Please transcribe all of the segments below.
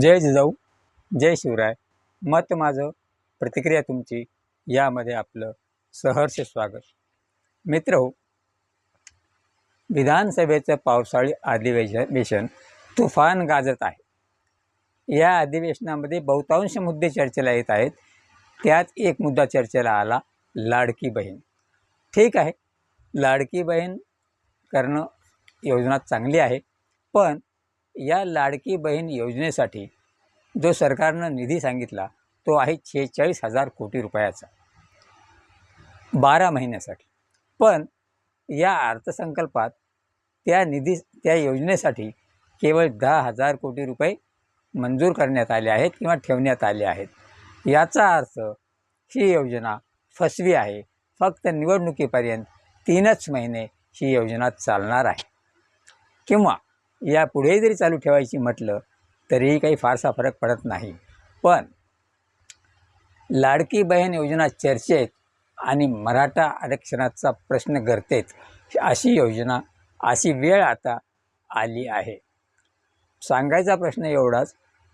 जय जिजाऊ जय शिवराय. मत माझं प्रतिक्रिया तुमची यामध्ये आपलं सहर्ष स्वागत. मित्र हो, विधानसभेचं पावसाळी अधिवेशन तुफान गाजत आहे. या अधिवेशनामध्ये बहुतांश मुद्दे चर्चेला येत आहेत. त्यात एक मुद्दा चर्चेला आला लाडकी बहीण. ठीक आहे लाडकी बहीण करणं योजना चांगली आहे पण या लाडकी बहीण योजनेसाठी जो सरकारनं निधी सांगितला तो आहे शेहेचाळीस हजार कोटी रुपयाचा. बारा महिन्यासाठी. पण या अर्थसंकल्पात त्या निधी त्या योजनेसाठी केवळ दहा हजार कोटी रुपये मंजूर करण्यात आले आहेत किंवा ठेवण्यात आले आहेत. याचा अर्थ ही योजना फसवी आहे. फक्त निवडणुकीपर्यंत तीनच महिने ही योजना चालणार आहे. किंवा यापुढे जरी चालू ठेवायची म्हटलं तरीही काही फारसा फरक पडत नाही. पण लाडकी बहीण योजना चर्चेत आणि मराठा आरक्षणाचा प्रश्न गरतेत अशी योजना अशी वेळ आता आली आहे. सांगायचा प्रश्न एवढाच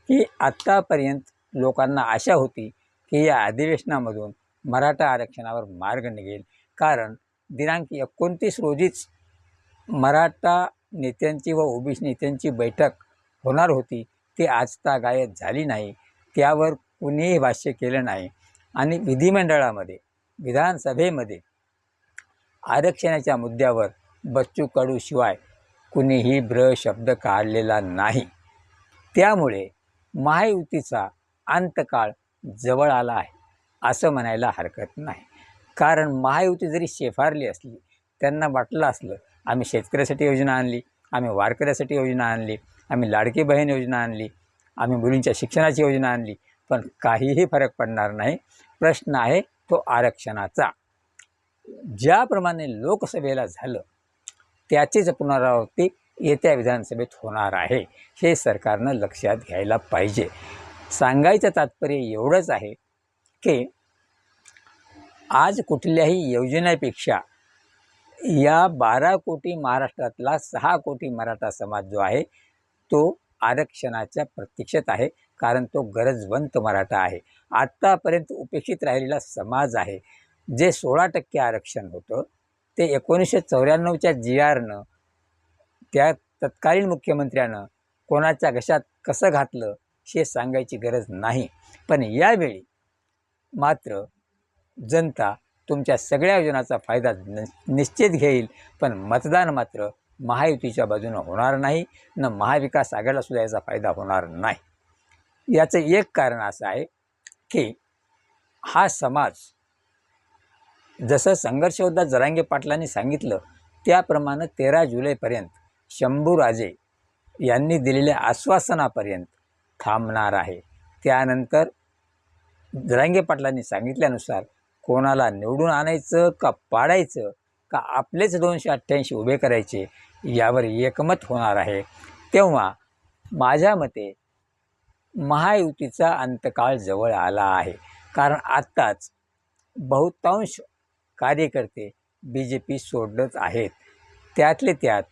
की आत्तापर्यंत लोकांना आशा होती की या अधिवेशनामधून मराठा आरक्षणावर मार्ग निघेल. कारण दिनांक एकोणतीस रोजीच मराठा नेत्यांची व ओबीसी नेत्यांची बैठक होणार होती ती आजतागायत झाली नाही. त्यावर कुणीही भाष्य केलं नाही. आणि विधिमंडळामध्ये विधानसभेमध्ये आरक्षणाच्या मुद्द्यावर बच्चू कडूशिवाय कुणीही ब्र शब्द काढलेला नाही. त्यामुळे महायुतीचा अंतकाळ जवळ आला आहे असं म्हणायला हरकत नाही. कारण महायुती जरी शेफारली असली त्यांना वाटलं असलं आम्ही शेतकऱ्यासाठी योजना आणली आम्ही वारकऱ्यासाठी योजना आणली आम्ही लाडकी बहीण योजना आणली आम्ही मुलींच्या शिक्षणाची योजना आणली पण काहीही फरक पडणार नाही. प्रश्न आहे तो आरक्षणाचा. ज्याप्रमाणे लोकसभेला झालं त्याचीच पुनरावृत्ती येत्या विधानसभेत होणार आहे. हे सरकारनं लक्षात घ्यायला पाहिजे. सांगायचं तात्पर्य एवढंच आहे की आज कुठल्याही योजनेपेक्षा या बारा कोटी महाराष्ट्रातला सहा कोटी मराठा समाज जो आहे तो आरक्षणाच्या प्रतीक्षेत आहे कारण तो गरजवंत मराठा आहे. आत्तापर्यंत उपेक्षित राहिलेला समाज आहे जे सोळा टक्के आरक्षण होतं ते एकोणीसशे चौऱ्याण्णवच्या जी आरनं त्या तत्कालीन मुख्यमंत्र्यानं कोणाच्या घशात कसं घातलं हे सांगायची गरज नाही. पण यावेळी मात्र जनता तुमच्या सगळ्या योजनाचा फायदा निश्चित घेईल. पण मतदान मात्र महायुतीच्या बाजूनं होणार नाही. न महाविकास आघाडीलासुद्धा याचा फायदा होणार नाही. याचं एक कारण असं आहे की हा समाज जसं संघर्षयोद्धा जरांगे पाटलांनी सांगितलं त्याप्रमाणे तेरा जुलैपर्यंत शंभूराजे यांनी दिलेल्या आश्वासनापर्यंत थांबणार आहे. त्यानंतर जरांगे पाटलांनी सांगितल्यानुसार कोणाला निवडून आणायचं का पाडायचं का आपलेच दोनशे अठ्ठ्याऐंशी उभे करायचे यावर एकमत होणार आहे. तेव्हा माझ्या मते महायुतीचा अंतकाळ जवळ आला आहे. कारण आत्ताच बहुतांश कार्यकर्ते बी जे पी सोडत आहेत. त्यातले त्यात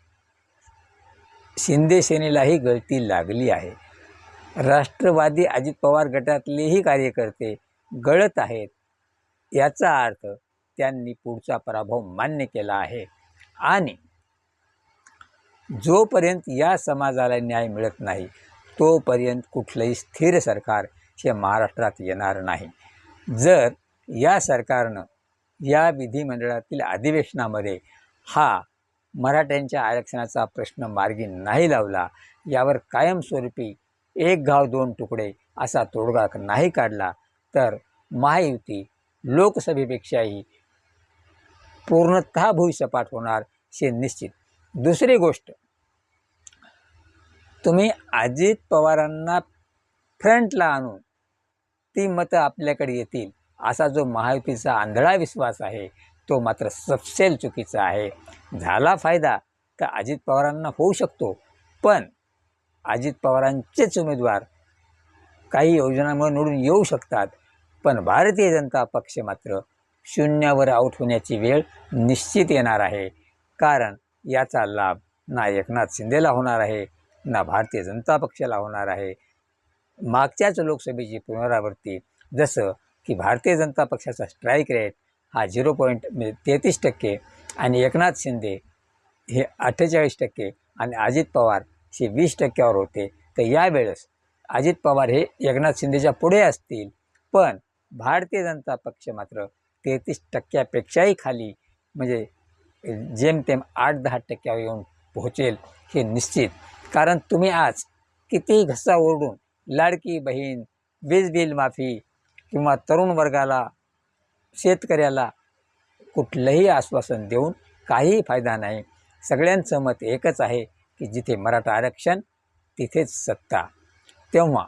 शिंदे सेनेलाही गळती लागली आहे. राष्ट्रवादी अजित पवार गटातलेही कार्यकर्ते गळत आहेत. याचा अर्थ त्यांनी पुढचा पराभव मान्य केला आहे. आणि जोपर्यंत या समाजाला न्याय मिळत नाही तोपर्यंत कुठलंही स्थिर सरकार हे महाराष्ट्रात येणार नाही. जर या सरकारनं या विधिमंडळातील अधिवेशनामध्ये हा मराठ्यांच्या आरक्षणाचा प्रश्न मार्गी नाही लावला यावर कायमस्वरूपी एक गाव दोन तुकडे असा तोडगा नाही काढला तर महायुती लोकसभेपेक्षाही पूर्णतः भूसपाट होणार हे निश्चित. दुसरी गोष्ट तुम्ही अजित पवारांना फ्रंटला आणून ती मतं आपल्याकडे येतील असा जो महायुतीचा आंधळा विश्वास आहे तो मात्र सपसेल चुकीचा आहे. झाला फायदा तर अजित पवारांना होऊ शकतो पण अजित पवारांचेच उमेदवार काही योजनांमुळे निवडून येऊ शकतात पण भारतीय जनता पक्ष मात्र शून्यावर आऊट होण्याची वेळ निश्चित येणार आहे. कारण याचा लाभ ना एकनाथ शिंदेला होणार आहे ना भारतीय जनता पक्षाला होणार आहे. मागच्याच लोकसभेची पुनरावृत्ती जसं की भारतीय जनता पक्षाचा स्ट्राईक रेट हा झिरो पॉईंट तेहतीस टक्के आणि एकनाथ शिंदे हे अठ्ठेचाळीस टक्के आणि अजित पवार हे वीस टक्क्यावर होते. तर यावेळेस अजित पवार हे एकनाथ शिंदेच्या पुढे असतील. पण भारतीय जनता पक्ष मात्र तेहतीस टक्क्यापेक्षाही खाली म्हणजे जेमतेम आठ दहा टक्क्यावर येऊन पोहोचेल हे निश्चित. कारण तुम्ही आज किती घसा ओरडून लाडकी बहीण वीज बिल माफी किंवा तरुण वर्गाला शेतकऱ्याला कुठलंही आश्वासन देऊन काहीही फायदा नाही. सगळ्यांचं मत एकच आहे की जिथे मराठा आरक्षण तिथेच सत्ता. तेव्हा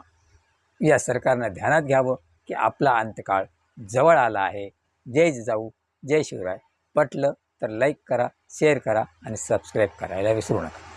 या सरकारनं ध्यानात घ्यावं. की आपला अंतकाळ जवळ आला आहे. जय जिजाऊ जय शिवराय. पटलं तर लाईक करा शेअर करा आणि सबस्क्राईब करायला विसरू नका.